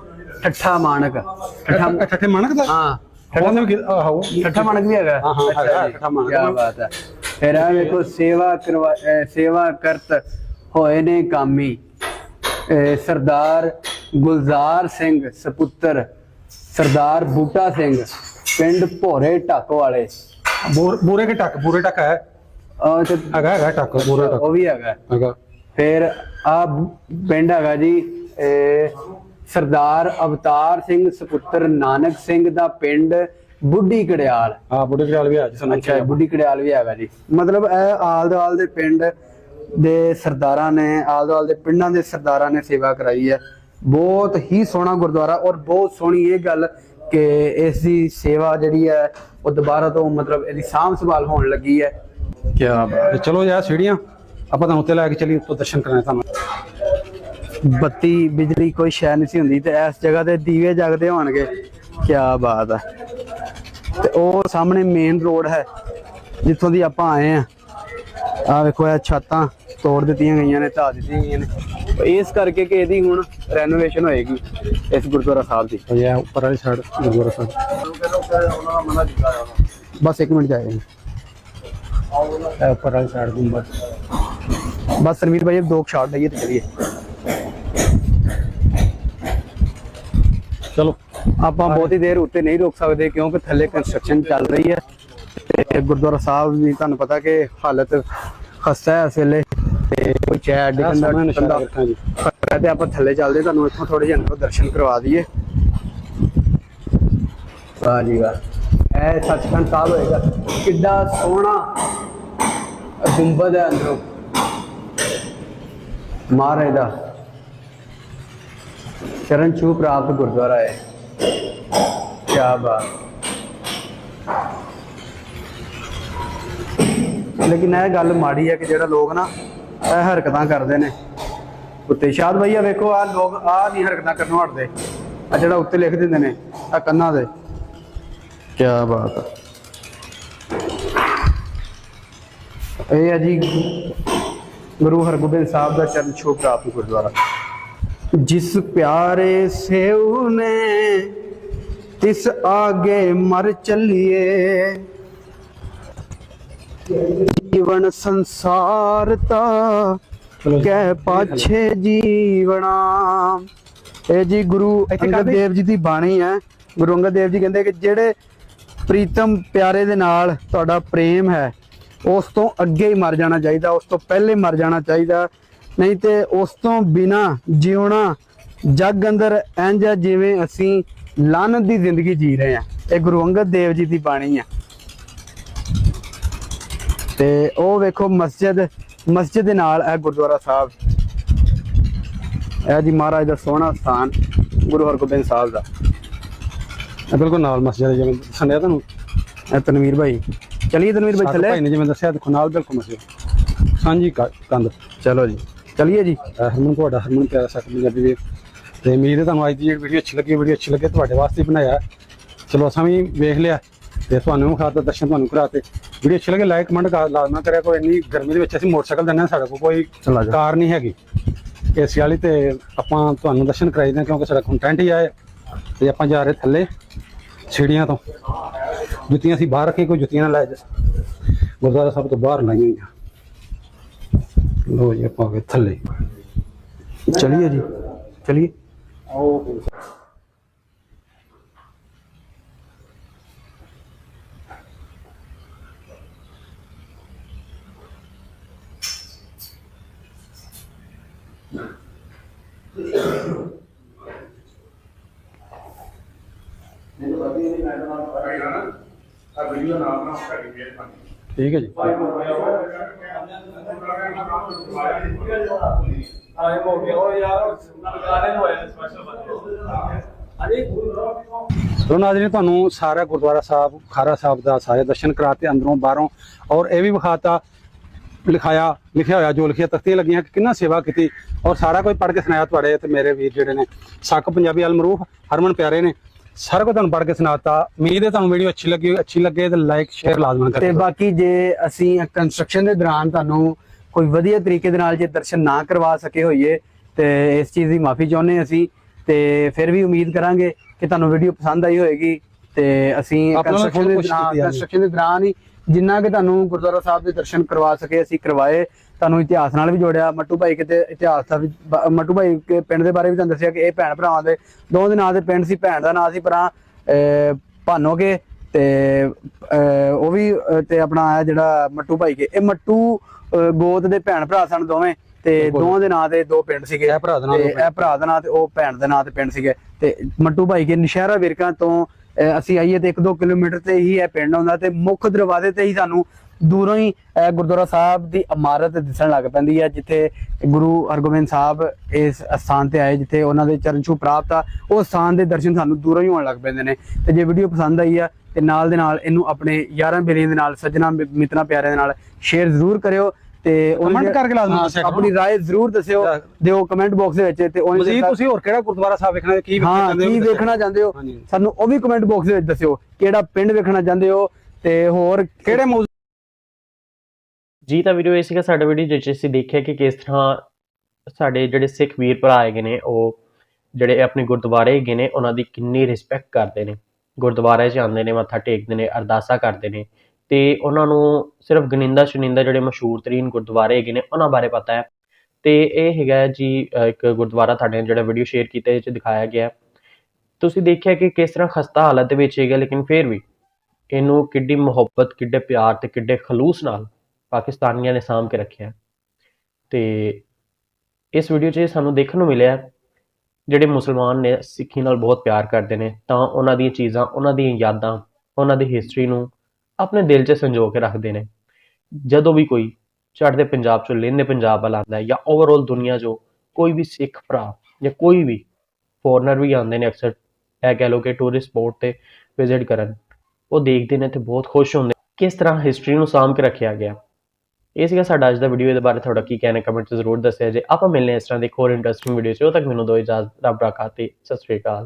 ਠੱਠਾ ਮਾਨਕ ਠੱਠਾ ਠੱਠੇ ਮਾਨਕ ਦਾ? ਹਾਂ। ਉਹਨੇ ਵੀ ਆਹੋ ਠੱਠਾ ਮਾਨਕ ਵੀ ਹੈਗਾ। ਹਾਂ, ਹਾਂ, ਠੱਠਾ ਮਾਨਕ। ਕਿਆ ਬਾਤ ਹੈ। ਫਿਰ ਆ ਵੇਖੋ ਸੇਵਾ ਕਰਵਾ ਸੇਵਾ ਕਰਤ ਹੋਏ ਨੇ ਕਾਮੀ। ਸਰਦਾਰ ਗੁਲਜ਼ਾਰ ਸਿੰਘ ਸਪੁੱਤਰ ਸਰਦਾਰ ਬੂਟਾ ਸਿੰਘ ਪਿੰਡ ਭੋਰੇ ਢੱਕ ਵਾਲੇ। ਬੋਰ- ਕੇ ਟੱਕ ਬੋਰੇ ਟੱਕ ਹੈ। ਤੇ ਹੈਗਾ ਹੈਗਾ ਟੱਕ ਬੋਰੇ ਟੱਕ ਉਹ ਵੀ ਹੈਗਾ। ਹੈਗਾ। ਫਿਰ ਆ ਪਿੰਡ ਹੈਗਾ ਜੀ ਸਰਦਾਰ ਅਵਤਾਰ ਸਿੰਘ ਸਪੁੱਤਰ ਨਾਨਕ ਸਿੰਘ ਦਾ ਪਿੰਡ ਬੁੱਢੀ ਕੜਿਆਲ। ਆ ਬੁੱਢੇ ਵਿਚਾਲ ਵੀ ਆ ਜੀ ਸਾਨੂੰ ਅੱਛਾ ਬੁੱਢੀ ਕੜਿਆਲ ਵੀ ਹੈਗਾ ਜੀ। ਮਤਲਬ ਇਹ ਆਲ ਦੁਆਲ ਦੇ ਪਿੰਡ ਦੇ ਸਰਦਾਰਾਂ ਨੇ ਆਲ ਦੁਆਲ ਦੇ ਪਿੰਡਾਂ ਦੇ ਸਰਦਾਰਾਂ ਨੇ ਸੇਵਾ ਕਰਾਈ ਹੈ। ਬਹੁਤ ਹੀ ਸੋਹਣਾ ਗੁਰਦੁਆਰਾ ਔਰ ਬਹੁਤ ਸੋਹਣੀ ਇਹ ਗੱਲ ਕਿ ਇਸ ਦੀ ਸੇਵਾ ਜਿਹੜੀ ਹੈ ਉਹ ਦੁਬਾਰਾ ਤੋਂ ਮਤਲਬ ਇਹਦੀ ਸਾਂਭ ਸੰਭਾਲ ਹੋਣ ਲੱਗੀ ਹੈ। ਕੀ ਬਾਤ ਚਲੋ ਯਾਰ ਸੀੜੀਆਂ। ਆਪਾਂ ਤੁਹਾਨੂੰ ਉੱਤੇ ਲੈ ਕੇ ਚੱਲੀ ਉੱਤੋਂ ਦਰਸ਼ਨ ਕਰਾਣੇ ਤੁਹਾਨੂੰ। ਬੱਤੀ ਬਿਜਲੀ ਕੋਈ ਸ਼ੈ ਨਹੀਂ ਸੀ ਹੁੰਦੀ ਤੇ ਇਸ ਜਗ੍ਹਾ ਤੇ ਦੀਵੇ ਜਗਦੇ ਹੋਣਗੇ ਕੀ ਬਾਤ ਹੈ ਤੇ ਉਹ ਸਾਹਮਣੇ ਮੇਨ ਰੋਡ ਹੈ ਜਿੱਥੋਂ ਦੀ ਆਪਾਂ ਆਏ ਆ। ਆ ਵੇਖੋ ਇਹ ਛੱਤਾਂ ਤੋੜ ਦਿੱਤੀਆਂ ਗਈਆਂ ਨੇ ਢਾਹ ਦਿੱਤੀਆਂ ਗਈਆਂ ਨੇ। ਇਸ ਕਰਕੇ ਕਿ ਇਹਦੀ ਹੁਣ ਰੈਨੋਵੇਸ਼ਨ ਹੋਏਗੀ ਇਸ ਗੁਰਦੁਆਰਾ ਸਾਹਿਬ ਦੀ। ਇਹ ਉੱਪਰ ਵਾਲੀ ਸਾਈਡ ਗੁਰਦੁਆਰਾ ਸਾਹਿਬ। ਬਸ 1 ਮਿੰਟ ਜਾਏ। ਇਹ ਉੱਪਰ ਵਾਲੀ ਸਾਈਡ ਗੁੰਬਦ ਬਸ ਰਣਵੀਰ ਭਾਈ ਦੋ ਸ਼ਾਟ ਲਈਏ ਤੇ ਚਲੀਏ। ਚਲੋ। ਆਪਾਂ ਬਹੁਤੀ ਦੇਰ ਉੱਤੇ ਨਹੀਂ ਰੁਕ ਸਕਦੇ ਕਿਉਂਕਿ ਥੱਲੇ ਕੰਸਟਰਕਸ਼ਨ ਚੱਲ ਰਹੀ ਹੈ ਤੇ ਗੁਰਦੁਆਰਾ ਸਾਹਿਬ ਦੀ ਤੁਹਾਨੂੰ ਪਤਾ ਕਿ ਹਾਲਤ ਖਸਤਾ ਹੈ ਇਸ ਵੇਲੇ ਤੇ ਕੋਈ ਚੈ ਇਹ ਡਿੱਗਣ ਦਾ ਖਤਰਾ ਤੇ ਆਪਾਂ ਥੱਲੇ ਚੱਲਦੇ ਤੁਹਾਨੂੰ ਇੱਥੋਂ ਥੋੜੇ ਜਿਹੇ ਅੰਦਰੋਂ ਦਰਸ਼ਨ ਕਰਵਾ ਦਈਏ। ਵਾਹ ਜੀ ਵਾਹ। ਇਹ ਸੱਚਖੰਡ ਸਾਹਿਬ ਹੋਏਗਾ। ਕਿੱਡਾ ਸੋਹਣਾ ਗੁੰਬਦ ਹੈ ਅੰਦਰੋਂ। ਮਹਾਰਾਜ ਦਾ। ਚਰਨ ਛੂ ਪ੍ਰਾਪਤ ਗੁਰਦੁਆਰਾ ਹੈ। ਕੀ ਬਾਤ। ਲੇਕਿਨ ਇਹ ਗੱਲ ਮਾੜੀ ਹੈ ਕਿ ਜਿਹੜਾ ਲੋਕ ਨਾ ਇਹ ਹਰਕਤਾਂ ਕਰਦੇ ਨੇ। ਉੱਤੇ ਸ਼ਾਦ ਭਈਆ ਵੇਖੋ ਆ ਲੋਕ ਆ ਨਹੀਂ ਹਰਕਤਾਂ ਕਰਨੋਂ ਹਟਦੇ। ਆ ਜਿਹੜਾ ਉੱਤੇ ਲਿਖ ਦਿੰਦੇ ਨੇ ਆ ਕੰਨਾਂ ਦੇ। ਕੀ ਬਾਤ ਹੈ ਇਹ ਹੈ ਜੀ ਗੁਰੂ ਹਰਗੋਬਿੰਦ ਸਾਹਿਬ ਦਾ ਚਰਨ ਛੋਹ ਪ੍ਰਾਪਤ ਗੁਰਦੁਆਰਾ। ਜਿਸ ਪਿਆਰੇ ਸੇਉ ਨੇ ਤਿਸ ਆਗੇ ਮਰ ਚੱਲੀਏ। ਜੀਵਨ ਸੰਸਾਰ ਤਾ। ਕਹਿ ਪਾਛੇ ਜੀਵਣਾ। ਇਹ ਜੀ ਗੁਰੂ ਅੰਗਦ ਦੇਵ ਜੀ ਦੀ ਬਾਣੀ ਹੈ। ਗੁਰੂ ਅੰਗਦ ਦੇਵ ਜੀ ਕਹਿੰਦੇ ਕਿ ਜਿਹੜੇ ਪ੍ਰੀਤਮ ਪਿਆਰੇ ਦੇ ਨਾਲ ਤੁਹਾਡਾ ਪ੍ਰੇਮ ਹੈ ਉਸ ਤੋਂ ਅੱਗੇ ਹੀ ਮਰ ਜਾਣਾ ਚਾਹੀਦਾ ਉਸ ਤੋਂ ਪਹਿਲੇ ਮਰ ਜਾਣਾ ਚਾਹੀਦਾ। ਨਹੀਂ ਤੇ ਉਸ ਤੋਂ ਬਿਨਾ ਜਿਉਣਾ ਜੱਗ ਅੰਦਰ ਇੰਜ ਹੈ ਜਿਵੇਂ ਅਸੀਂ ਲਾਨਤ ਦੀ ਜ਼ਿੰਦਗੀ ਜੀ ਰਹੇ ਹਾਂ ਇਹ ਗੁਰੂ ਅੰਗਦ ਦੇਵ ਜੀ ਦੀ ਬਾਣੀ ਹੈ ਤੇ ਉਹ ਵੇਖੋ ਮਸਜਿਦ ਮਸਜਿਦ ਦੇ ਨਾਲ ਇਹ ਗੁਰਦੁਆਰਾ ਸਾਹਿਬ। ਇਹ ਜੀ ਮਹਾਰਾਜ ਦਾ ਸੋਹਣਾ ਸਥਾਨ ਗੁਰੂ ਹਰਗੋਬਿੰਦ ਸਾਹਿਬ ਦਾ। ਬਿਲਕੁਲ ਨਾਲ ਮਸਜਿਦ ਜਿਵੇਂ ਸੰਡਿਆ ਤੁਹਾਨੂੰ। ਇਹ ਤਨਵੀਰ ਭਾਈ। ਚਲਿਏ ਤਨਵੀਰ ਭਾਈ ਥੱਲੇ? ਭਾਈ ਨੇ ਜਿਵੇਂ ਦੱਸਿਆ ਦੇਖੋ ਨਾਲ ਬਿਲਕੁਲ ਮਸਜਿਦ ਸਾਂਝੀ ਕ- ਕੰਧ। ਚਲੋ ਜੀ। ਚਲਿਏ ਜੀ। ਹਰਮਨ ਤੁਹਾਡਾ ਹਰਮਨ ਪਿਆਰਾ ਸੱਤ ਪੰਜਾਬੀ ਵੀਰ ਤੇ ਉਮੀਦ ਹੈ ਤੁਹਾਨੂੰ ਅੱਜ ਦੀ ਜਿਹੜੀ ਵੀਡੀਓ ਅੱਛੀ ਲੱਗੀ ਵੀਡੀਓ ਅੱਛੀ ਲੱਗੇ ਤੁਹਾਡੇ ਵਾਸਤੇ ਬਣਾਇਆ। ਚਲੋ ਅਸਾਂ ਵੀ ਵੇਖ ਲਿਆ ਤੇ ਤੁਹਾਨੂੰ ਵੀ ਖਾਤਾ ਦਰਸ਼ਨ ਤੁਹਾਨੂੰ ਕਰਾਤੇ ਵੀਡੀਓ ਅੱਛੀ ਲੱਗੇ ਲਾਈਕ ਕਮੈਂਟ ਲਾਜ਼ਮਾ ਕਰਿਆ ਕੋਈ ਇੰਨੀ ਗਰਮੀ ਦੇ ਵਿੱਚ ਅਸੀਂ ਮੋਟਰਸਾਈਕਲ ਦਿੰਦੇ ਹਾਂ ਸਾਡੇ ਕੋਲ ਕੋਈ। ਕਾਰ ਨਹੀਂ ਹੈਗੀ। ਏਸੀ ਵਾਲੀ ਤੇ ਆਪਾਂ ਤੁਹਾਨੂੰ ਦਰਸ਼ਨ ਕਰਾਈ ਦੇ ਹਾਂ ਕਿਉਂਕਿ ਸਾਡਾ ਕੰਟੈਂਟ ਹੀ ਆਏ ਤੇ ਆਪਾਂ ਜਾ ਰਹੇ ਥੱਲੇ। ਸੀੜੀਆਂ ਤੋਂ। ਜੁੱਤੀਆਂ ਅਸੀਂ ਬਾਹਰ ਰੱਖੀ ਕੋਈ ਜੁੱਤੀਆਂ ਨਾ ਲੈ ਜਾ। ਗੁਰਦੁਆਰਾ ਸਾਹਿਬ ਤੋਂ ਬਾਹਰ ਲਾਈਆਂ ਹੋਈਆਂ। ਲੋ ਜੀ, ਆਪਾਂ ਆ ਥੱਲੇ। ਚਲਿਏ ਜੀ। ਚਲਿਏ। ਠੀਕ ਹੈ ਜੀ। ਸੋ ਨਾਜ਼ਰੀਨ ਤੁਹਾਨੂੰ ਸਾਰਾ ਗੁਰਦੁਆਰਾ ਸਾਹਿਬ, ਖਾਰਾ ਸਾਹਿਬ ਦਾ ਸਾਰੇ ਦਰਸ਼ਨ ਕਰਾਤੇ, ਅੰਦਰੋਂ, ਬਾਹਰੋਂ। ਔਰ ਇਹ ਵੀ ਵਿਖਾਤਾ, ਲਿਖਾਇਆ, ਲਿਖਿਆ ਹੋਇਆ, ਜੋ ਲਿਖਿਆ, ਤਖਤੀਆਂ ਲੱਗੀਆਂ, ਕਿ ਕਿੰਨਾ ਸੇਵਾ ਕੀਤੀ। ਔਰ ਸਾਰਾ ਕੁਝ ਪੜ੍ਹ ਕੇ ਸੁਣਾਇਆ ਤੁਹਾਡੇ ਤੇ ਮੇਰੇ ਵੀਰ ਜਿਹੜੇ ਨੇ। ਸੱਕ ਪੰਜਾਬੀ ਅਲਮਰੂਫ, ਹਰਮਨ ਪਿਆਰੇ ਨੇ। ਸਾਰਾ ਕੁਝ ਤੁਹਾਨੂੰ ਪੜ੍ਹ ਕੇ ਸੁਣਾਤਾ ਉਮੀਦ ਹੈ ਤੁਹਾਨੂੰ ਵੀਡੀਓ ਅੱਛੀ ਲੱਗੀ। ਅੱਛੀ ਲੱਗੇ ਤੇ ਲਾਈਕ ਸ਼ੇਅਰ ਲਾਜ਼ਮਨ ਤੇ ਕਰਿਓ ਬਾਕੀ ਜੇ ਅਸੀਂ ਕੰਸਟਰਕਸ਼ਨ ਦੇ ਦੌਰਾਨ ਤੁਹਾਨੂੰ ਕੋਈ ਵਧੀਆ ਤਰੀਕੇ ਦੇ ਨਾਲ ਜੇ ਦਰਸ਼ਨ ਨਾ ਕਰਵਾ ਸਕੇ ਹੋਈਏ ਤੇ ਇਸ ਚੀਜ਼ ਦੀ ਮਾਫੀ ਚਾਹੁੰਦੇ ਹਾਂ ਅਸੀਂ ਤੇ ਫਿਰ ਵੀ ਉਮੀਦ ਕਰਾਂਗੇ ਕਿ ਤੁਹਾਨੂੰ ਵੀਡੀਓ ਪਸੰਦ ਆਈ ਹੋਏਗੀ ਤੇ ਅਸੀਂ ਕੰਸਟਰਕਸ਼ਨ ਦੇ ਦੌਰਾਨ ਕੀਤੀ ਆ ਜੀ। ਕੰਸਟਰਕਸ਼ਨ ਦੇ ਦੌਰਾਨ ਹੀ ਜਿੰਨਾ ਕਿ ਤੁਹਾਨੂੰ ਗੁਰਦੁਆਰਾ ਸਾਹਿਬ ਦੇ ਦਰਸ਼ਨ ਕਰਵਾ ਸਕੇ ਅਸੀਂ ਕਰਵਾਏ ਤੁਹਾਨੂੰ ਇਤਿਹਾਸ ਨਾਲ ਵੀ ਜੋੜਿਆ ਮੱਟੂ ਭਾਈ ਕਿਤੇ ਇਤਿਹਾਸ ਦਾ ਵੀ ਬ- ਮੱਟੂ ਭਾਈ ਕੇ ਪਿੰਡ ਦੇ ਬਾਰੇ ਵੀ ਤੁਹਾਨੂੰ ਦੱਸਿਆ ਕਿ ਇਹ ਭੈਣ ਭਰਾਵਾਂ ਦੇ ਦੋਵਾਂ ਦੇ ਨਾਂ ਦੇ ਪਿੰਡ ਸੀ ਭੈਣ ਦਾ ਨਾਂ ਸੀ ਪਰਾਂ ਅਹ, ਭਾਨੋਕੇ ਤੇ ਅਹ, ਉਹ ਵੀ ਅਹ, ਤੇ ਆਪਣਾ ਆਇਆ ਜਿਹੜਾ ਮੱਟੂ ਭਾਈ ਕੇ ਇਹ ਮੱਟੂ ਅਹ, ਗੋਤ ਦੇ ਭੈਣ ਭਰਾ ਸਨ ਦੋਵੇਂ ਤੇ। ਦੋਵਾਂ ਦੇ ਨਾਂ ਦੇ ਦੋ ਪਿੰਡ ਸੀਗੇ ਇਹ ਭਰਾ ਦਾ ਨਾਂ ਤੇ ਦੋ। ਇਹ ਭਰਾ ਦਾ ਨਾਂ ਤੇ ਉਹ ਭੈਣ ਦੇ ਨਾਂ ਤੇ ਪਿੰਡ ਸੀਗੇ ਤੇ ਮੱਟੂ ਭਾਈ ਕੇ ਨਸ਼ਹਿਰਾ ਵਿਰਕਾਂ ਤੋਂ ਅਹ, ਅਸੀਂ ਆਈਏ ਤੇ 1-2 ਕਿਲੋਮੀਟਰ ਤੇ ਹੀ ਇਹ ਪਿੰਡ ਆਉਂਦਾ ਤੇ ਮੁੱਖ ਦਰਵਾਜ਼ੇ ਤੇ ਹੀ ਸਾਨੂੰ ਦੂਰੋਂ ਹੀ ਗੁਰਦੁਆਰਾ ਸਾਹਿਬ ਦੀ ਇਮਾਰਤ ਦਿਸਣ ਲੱਗ ਪੈਂਦੀ ਹੈ ਜਿੱਥੇ ਗੁਰੂ ਹਰਗੋਬਿੰਦ ਸਾਹਿਬ ਇਸ ਸਥਾਨ ਤੇ ਆਏ ਜਿੱਥੇ ਉਹਨਾਂ ਦੇ ਚਰਨ ਛੂ ਪ੍ਰਾਪਤ ਆ ਉਹ ਸਥਾਨ ਦੇ ਦਰਸ਼ਨ ਸਾਨੂੰ ਦੂਰੋਂ ਹੀ ਹੋਣ ਲੱਗ ਪੈਂਦੇ ਨੇ ਤੇ ਜੇ ਵੀਡੀਓ ਪਸੰਦ ਆਈ ਆ ਤੇ ਨਾਲ ਦੇ ਨਾਲ ਇਹਨੂੰ ਆਪਣੇ ਯਾਰਾਂ ਬੇਲੀਆਂ ਦੇ ਨਾਲ ਸੱਜਣਾ ਮਿੱਤਰਾਂ ਪਿਆਰਿਆਂ ਦੇ ਨਾਲ ਸ਼ੇਅਰ ਜ਼ਰੂਰ ਕਰਿਓ ਤੇ ਜੇ- ਕਰਕੇ ਲਾਜ਼ਮੀ ਕਰੋ। ਆਪਣੀ ਰਾਏ ਜ਼ਰੂਰ ਦੱਸਿਓ ਜਾ- ਦਿਓ ਕਮੈਂਟ ਬਾਕਸ ਦੇ ਵਿੱਚ ਤੇ ਉਹਨੇ ਜਿਹੜਾ- ਤੁਸੀਂ ਹੋਰ ਕਿਹੜਾ ਗੁਰਦੁਆਰਾ ਸਾਹਿਬ ਵੇਖਣਾ ਕੀ ਵੇਖਣਾ ਚਾਹੁੰਦੇ ਹੋ ਕੀ ਦੱਸਿਓ। ਵੇਖਣਾ ਚਾਹੁੰਦੇ ਹੋ। ਸਾਨੂੰ ਉਹ ਵੀ ਕਮੈਂਟ ਬਾਕਸ ਦੇ ਵਿੱਚ ਦੱਸਿਓ ਕਿਹੜਾ ਪਿੰਡ ਵੇਖਣਾ ਚਾਹੁੰਦੇ ਹੋ ਤੇ ਹੋਰ ਕਿਹੜੇ ਜੀ ਤਾਂ ਵੀਡੀਓ ਇਹ ਸੀਗਾ ਸਾਡਾ ਵੀਡੀਓ ਜਿਸ 'ਚ ਅਸੀਂ ਦੇਖਿਆ ਕਿ ਕਿਸ ਤਰ੍ਹਾਂ ਸਾਡੇ ਜਿਹੜੇ ਸਿੱਖ ਵੀਰ ਭਰਾ ਹੈਗੇ ਨੇ, ਉਹ ਜਿਹੜੇ ਆਪਣੇ ਗੁਰਦੁਆਰੇ ਹੈਗੇ ਨੇ, ਉਹਨਾਂ ਦੀ ਕਿੰਨੀ ਰਿਸਪੈਕਟ ਕਰਦੇ ਨੇ। ਗੁਰਦੁਆਰੇ 'ਚ ਆਉਂਦੇ ਨੇ, ਮੱਥਾ ਟੇਕਦੇ ਨੇ, ਅਰਦਾਸਾਂ ਕਰਦੇ ਨੇ। ਤੇ ਉਹਨਾਂ ਨੂੰ ਸਿਰਫ ਗਨਿੰਦਾ ਸ਼ੁਨਿੰਦਾ ਜਿਹੜੇ ਮਸ਼ਹੂਰ ਤਰੀਨ ਗੁਰਦੁਆਰੇ ਹੈਗੇ ਨੇ, ਉਹਨਾਂ ਬਾਰੇ ਪਤਾ ਹੈ। ਤੇ ਇਹ ਹੈਗਾ ਜੀ ਇੱਕ ਗੁਰਦੁਆਰਾ ਤੁਹਾਡੇ ਜਿਹੜਾ ਵੀਡੀਓ ਸ਼ੇਅਰ ਕੀਤਾ ਇਹ 'ਚ ਦਿਖਾਇਆ ਗਿਆ ਤੁਸੀਂ ਦੇਖਿਆ ਕਿ ਕਿਸ ਤਰ੍ਹਾਂ ਖਸਤਾ ਹਾਲਤ ਦੇ ਵਿੱਚ ਹੈਗਾ, ਲੇਕਿਨ ਫਿਰ ਵੀ ਇਹਨੂੰ ਕਿੱਡੀ ਮੁਹੱਬਤ, ਕਿੱਡੇ ਪਿਆਰ ਤੇ ਕਿੱਡੇ ਖਲੂਸ ਨਾਲ ਪਾਕਿਸਤਾਨੀਆਂ ਨੇ ਸਾਂਭ ਕੇ ਰੱਖਿਆ। ਤੇ ਇਸ ਵੀਡੀਓ 'ਚ ਇਹ ਸਾਨੂੰ ਦੇਖਣ ਨੂੰ ਮਿਲਿਆ ਜਿਹੜੇ ਮੁਸਲਮਾਨ ਨੇ ਸਿੱਖੀ ਨਾਲ ਬਹੁਤ ਪਿਆਰ ਕਰਦੇ ਨੇ, ਤਾਂ ਉਹਨਾਂ ਦੀਆਂ ਚੀਜ਼ਾਂ, ਉਹਨਾਂ ਦੀਆਂ ਯਾਦਾਂ, ਉਹਨਾਂ ਦੀ ਹਿਸਟਰੀ ਨੂੰ ਆਪਣੇ ਦਿਲ 'ਚ ਸੰਜੋ ਕੇ ਰੱਖਦੇ ਨੇ। ਜਦੋਂ ਵੀ ਕੋਈ ਚੜ੍ਹਦੇ ਪੰਜਾਬ 'ਚੋਂ ਲਹਿੰਦੇ ਪੰਜਾਬ ਵੱਲ ਆਉਂਦਾ ਹੈ ਜਾਂ ਓਵਰਆਲ ਦੁਨੀਆ 'ਚੋਂ ਕੋਈ ਵੀ ਸਿੱਖ ਭਰਾ ਜਾਂ ਕੋਈ ਵੀ ਫੋਰਨਰ ਵੀ ਆਉਂਦੇ ਨੇ ਅਕਸਰ, ਇਹ ਕਹਿ ਲਓ ਕਿ ਟੂਰਿਸਟ ਸਪੌਟ ਤੇ ਵਿਜ਼ਿਟ ਕਰਨ, ਉਹ ਦੇਖਦੇ ਨੇ ਤੇ ਬਹੁਤ ਖੁਸ਼ ਹੁੰਦੇ ਕਿਸ ਤਰ੍ਹਾਂ ਹਿਸਟਰੀ ਨੂੰ ਸਾਂਭ ਕੇ ਰੱਖਿਆ ਗਿਆ। ਇਹ ਸੀਗਾ ਸਾਡਾ ਅੱਜ ਦਾ ਵੀਡੀਓ ਦੇ ਬਾਰੇ ਤੁਹਾਡਾ ਕੀ ਕਹਿਣਾ ਕਮੈਂਟ 'ਚ ਜ਼ਰੂਰ ਦੱਸਿਆ ਜੇ। ਆਪਾਂ ਮਿਲਨੇ ਹਾਂ ਇਸ ਤਰ੍ਹਾਂ ਦੇ ਇੱਕ ਹੋਰ ਇੰਟਰਸਟਿੰਗ ਵੀਡੀਓ 'ਚ। ਉਹ ਤੱਕ ਮੈਨੂੰ ਦੋ ਇਜਾਜ਼ਤ। ਰੱਬ ਰਾਖਾ ਤੇ ਸਤਿ ਸ਼੍ਰੀ ਅਕਾਲ।